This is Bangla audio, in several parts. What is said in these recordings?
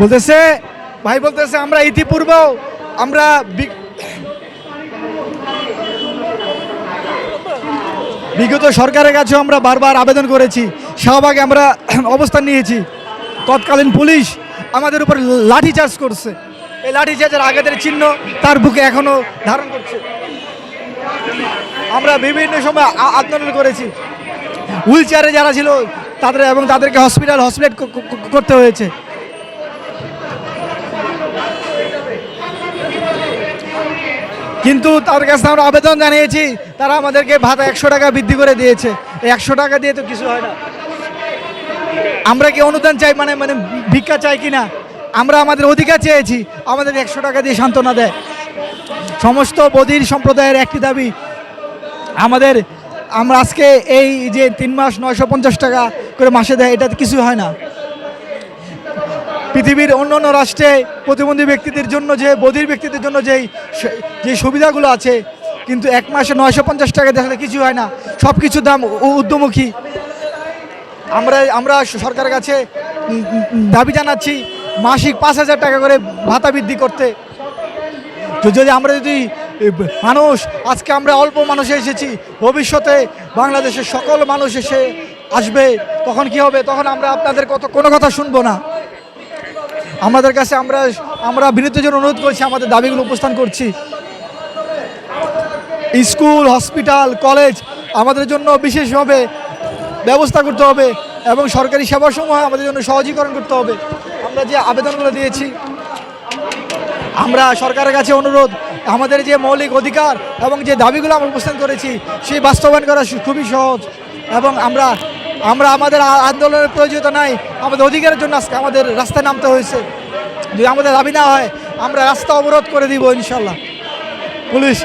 বলতেছে, ভাই বলতেছে, আমরা ইতিপূর্বেও আমরা বিগত সরকারের কাছেও আমরা বারবার আবেদন করেছি। শাহবাগে আমরা অবস্থান নিয়েছি। তৎকালীন পুলিশ আমাদের উপর লাঠি চার্জ করছে। এই লাঠি চার্জের আঘাতের চিহ্ন তার বুকে এখনও ধারণ করছে। আমরা বিভিন্ন সময় আন্দোলন করেছি। হুইল চেয়ারে যারা ছিল, তাদের এবং তাদেরকে হসপিটাল হসপিটাল করতে হয়েছে। কিন্তু তার কাছে আমরা আবেদন জানিয়েছি, তারা আমাদেরকে ভাতা একশো টাকা বৃদ্ধি করে দিয়েছে। একশো টাকা দিয়ে তো কিছু হয় না। আমরা কি অনুদান চাই মানে মানে ভিক্ষা চাই কি না আমরা আমাদের অধিকার চেয়েছি, আমাদের একশো টাকা দিয়ে সান্ত্বনা দেয়। সমস্ত বদির সম্প্রদায়ের একটি দাবি, আমাদের, আমরা আজকে এই যে তিন মাস নয়শো পঞ্চাশ টাকা করে মাসে দেয় এটা কিছু হয় না। পৃথিবীর অন্য অন্য রাষ্ট্রে প্রতিবন্ধী ব্যক্তিদের জন্য যে, বধির ব্যক্তিদের জন্য যেই যে সুবিধাগুলো আছে, কিন্তু এক মাসে নয়শো পঞ্চাশ টাকা দেখলে কিছু হয় না। সব কিছুর দাম উ- ঊর্ধ্বমুখী। আমরা আমরা সরকারের কাছে দাবি জানাচ্ছি মাসিক পাঁচ হাজার টাকা করে ভাতা বৃদ্ধি করতে। তো যদি আমরা যদি মানুষ, আজকে আমরা অল্প মানুষে এসেছি, ভবিষ্যতে বাংলাদেশের সকল মানুষ এসে আসবে, তখন কি হবে? তখন আমরা আপনাদের কত, কোনো কথা শুনব না। আমাদের কাছে আমরা আমরা বিরতির জন্য অনুরোধ করছি, আমাদের দাবিগুলো উপস্থান করছি। স্কুল, হসপিটাল, কলেজ, আমাদের জন্য বিশেষভাবে ব্যবস্থা করতে হবে এবং সরকারি সেবাসমূহ আমাদের জন্য সহজীকরণ করতে হবে। আমরা যে আবেদনগুলো দিয়েছি, আমরা সরকারের কাছে অনুরোধ, আমাদের যে মৌলিক অধিকার এবং যে দাবিগুলো আমরা উপস্থান করেছি, সেই বাস্তবায়ন করা খুবই সহজ এবং আমরা আমরা আমাদের আন্দোলনের প্রয়োজনীয়তা নাই। আমাদের অধিকারের জন্য আজকে আমাদের রাস্তায় নামতে হয়েছে। যদি আমাদের দাবি না হয়, আমরা রাস্তা অবরোধ করে দিব ইনশাল্লাহ। পুলিশ।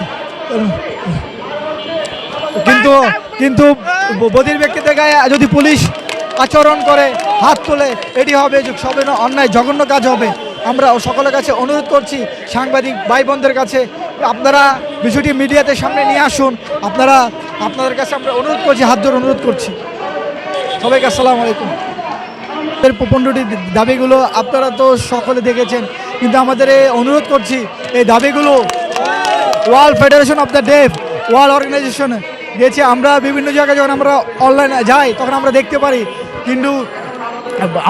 কিন্তু কিন্তু ব- বধির ব্যক্তিদের গায়ে যদি পুলিশ আচরণ করে, হাত তোলে, এটি হবে সবে অন্যায় জঘন্য কাজ হবে। আমরা সকলের কাছে অনুরোধ করছি, সাংবাদিক ভাই বোনদের কাছে, আপনারা বিষয়টি মিডিয়াতে সামনে নিয়ে আসুন। আপনারা, আপনাদের কাছে আমরা অনুরোধ করছি, হাত ধরে অনুরোধ করছি। সবাইকে আসসালামু আলাইকুম। এর পনেরোটি দাবিগুলো আপনারা তো সকলে দেখেছেন, কিন্তু আমাদের অনুরোধ করছি, এই দাবিগুলো World Federation of the Deaf, World Organisation গেছি আমরা বিভিন্ন জায়গায় যখন আমরা অনলাইনে যাই, তখন আমরা দেখতে পারি, কিন্তু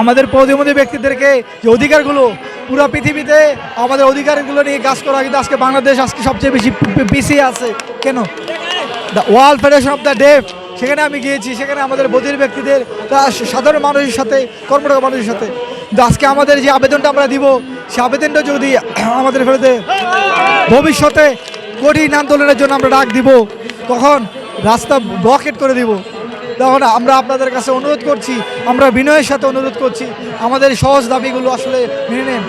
আমাদের প্রতিবন্ধী ব্যক্তিদেরকে যে অধিকারগুলো পুরো পৃথিবীতে আমাদের অধিকারগুলো নিয়ে কাজ করা, কিন্তু আজকে বাংলাদেশ আজকে সবচেয়ে বেশি পিছিয়ে আছে। কেন? The World Federation of the Deaf সেখানে আমি গিয়েছি, সেখানে আমাদের বধির ব্যক্তিদের সাধারণ মানুষের সাথে, কর্মরত মানুষের সাথে। আজকে আমাদের যে আবেদনটা আমরা দিব, সে আবেদনটা যদি আমাদের ফেরতে ভবিষ্যতে কঠিন আন্দোলনের জন্য আমরা ডাক দিব, তখন রাস্তা ব্লকেট করে দিব। তখন আমরা আপনাদের কাছে অনুরোধ করছি, আমরা বিনয়ের সাথে অনুরোধ করছি, আমাদের সহজ দাবিগুলো আসলে মেনে নেন।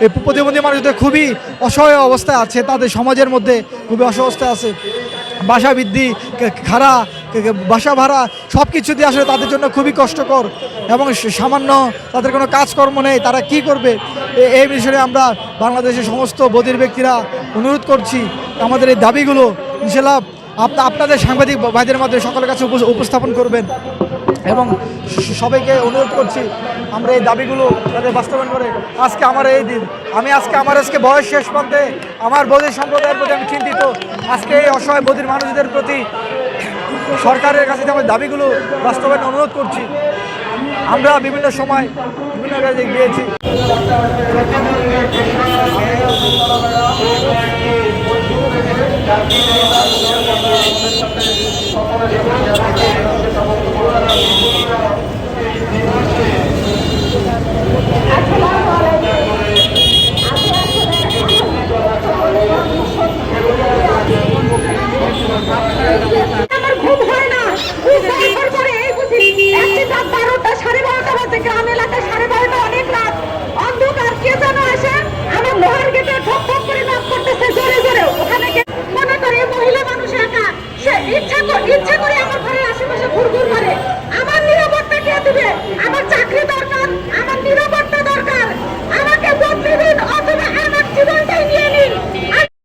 এই প্রতিবন্ধী মানুষদের খুবই অসহায় অবস্থায় আছে, তাদের সমাজের মধ্যে খুবই অসহস্থায় আছে। বাসা বৃদ্ধি, কে- বাসা ভাড়া সব কিছু দিয়ে আসলে তাদের জন্য খুবই কষ্টকর এবং সামান্য তাদের কোনো কাজকর্ম নেই, তারা কি করবে? এই বিষয়ে আমরা বাংলাদেশের সমস্ত বধির ব্যক্তিরা অনুরোধ করছি, আমাদের এই দাবিগুলো ইনশাল্লাহ আপনা আপনাদের সাংবাদিক ভাইদের মাধ্যমে সকলের কাছে উপ- উপস্থাপন করবেন এবং সবাইকে অনুরোধ করছি, আমরা এই দাবিগুলো তাদের বাস্তবায়ন করে, আজকে আমার এই দিন, আমি আজকে আমার আজকে বয়স শেষ প্রান্তে, আমার বধির সম্প্রদায়ের প্রতি আমি চিন্তিত, আজকে এই অসহায় বধির মানুষদের প্রতি সরকারের কাছে যে আমার দাবিগুলো বাস্তবায়ন অনুরোধ করছি আমরা বিভিন্ন সময় বিভিন্ন কাজে গিয়েছি।